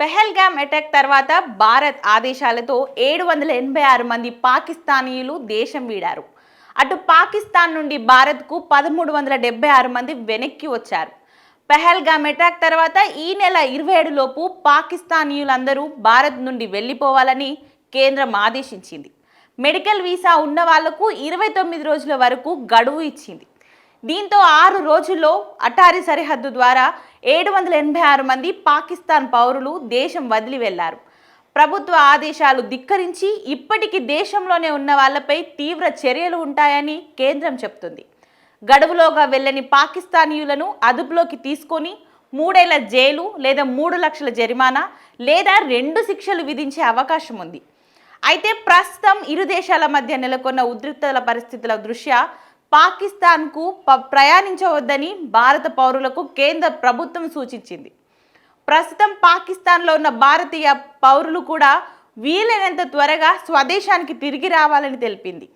Pahalgam attack తర్వాత భారత్ ఆదేశాలతో ఏడు వందల ఎనభై ఆరు మంది పాకిస్తానీయులు దేశం వీడారు. అటు పాకిస్తాన్ నుండి భారత్కు పదమూడు వందల డెబ్బై ఆరు మంది వెనక్కి వచ్చారు. పెహల్గామ్ అటాక్ తర్వాత ఈ నెల ఇరవై ఏడులోపు పాకిస్తానీయులందరూ భారత్ నుండి వెళ్ళిపోవాలని కేంద్రం ఆదేశించింది. మెడికల్ వీసా ఉన్న వాళ్ళకు ఇరవై తొమ్మిది రోజుల వరకు గడువు ఇచ్చింది. దీంతో ఆరు రోజుల్లో అటారీ సరిహద్దు ద్వారా ఏడు వందల ఎనభై ఆరు మంది పాకిస్తాన్ పౌరులు దేశం వదిలి వెళ్ళారు. ప్రభుత్వ ఆదేశాలు ధిక్కరించి ఇప్పటికీ దేశంలోనే ఉన్న వాళ్ళపై తీవ్ర చర్యలు ఉంటాయని కేంద్రం చెప్తుంది. గడువులోగా వెళ్ళని పాకిస్తానీయులను అదుపులోకి తీసుకొని మూడేళ్ళ జైలు లేదా మూడు లక్షల జరిమానా లేదా రెండు శిక్షలు విధించే అవకాశం ఉంది. అయితే ప్రస్తుతం ఇరు దేశాల మధ్య నెలకొన్న ఉద్రిక్తల పరిస్థితుల దృష్ట్యా పాకిస్తాన్కు ప- ప్రయాణించవద్దని భారత పౌరులకు కేంద్ర ప్రభుత్వం సూచించింది. ప్రస్తుతం పాకిస్తాన్లో ఉన్న భారతీయ పౌరులు కూడా వీలైనంత త్వరగా స్వదేశానికి తిరిగి రావాలని తెలిపింది.